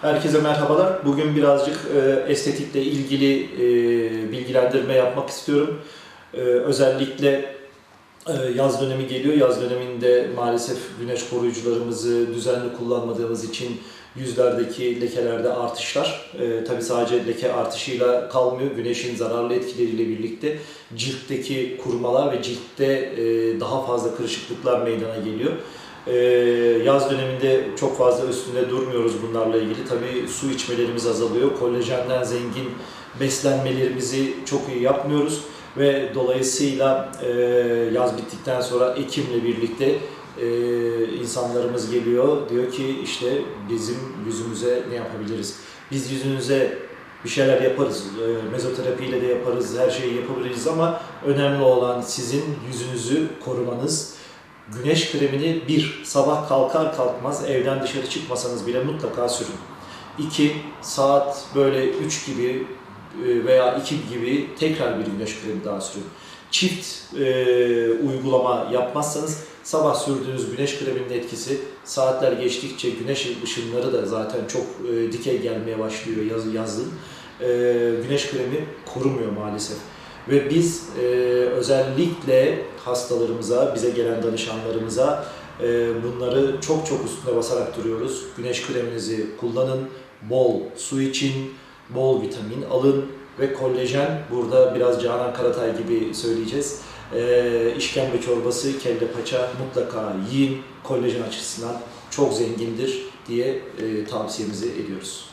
Herkese merhabalar. Bugün birazcık e, estetikle ilgili e, bilgilendirme yapmak istiyorum. E, özellikle e, yaz dönemi geliyor. Yaz döneminde maalesef güneş koruyucularımızı düzenli kullanmadığımız için yüzlerdeki lekelerde artışlar. E, tabii sadece leke artışıyla kalmıyor. Güneşin zararlı etkileriyle birlikte ciltteki kurumalar ve ciltte e, daha fazla kırışıklıklar meydana geliyor. Ee, yaz döneminde çok fazla üstünde durmuyoruz bunlarla ilgili. Tabii su içmelerimiz azalıyor. Kolajenden zengin beslenmelerimizi çok iyi yapmıyoruz ve dolayısıyla e, yaz bittikten sonra Ekim'le birlikte e, insanlarımız geliyor. Diyor ki işte bizim yüzümüze ne yapabiliriz? Biz yüzünüze bir şeyler yaparız. E, mezoterapiyle de yaparız. Her şeyi yapabiliriz ama önemli olan sizin yüzünüzü korumanız. Güneş kremini bir, sabah kalkar kalkmaz evden dışarı çıkmasanız bile mutlaka sürün. İki, saat böyle 3 gibi e, veya 2 gibi tekrar bir güneş kremi daha sürün. Çift e, uygulama yapmazsanız sabah sürdüğünüz güneş kreminin etkisi saatler geçtikçe güneş ışınları da zaten çok e, dikey gelmeye başlıyor yaz, yazın. E, güneş kremi korumuyor maalesef. Ve biz e, özellikle hastalarımıza, bize gelen danışanlarımıza e, bunları çok çok üstüne basarak duruyoruz. Güneş kreminizi kullanın, bol su için, bol vitamin alın ve kollajen, burada biraz Canan Karatay gibi söyleyeceğiz. E, işkembe çorbası, kelle paça mutlaka yiyin. Kollajen açısından çok zengindir diye e, tavsiyemizi ediyoruz.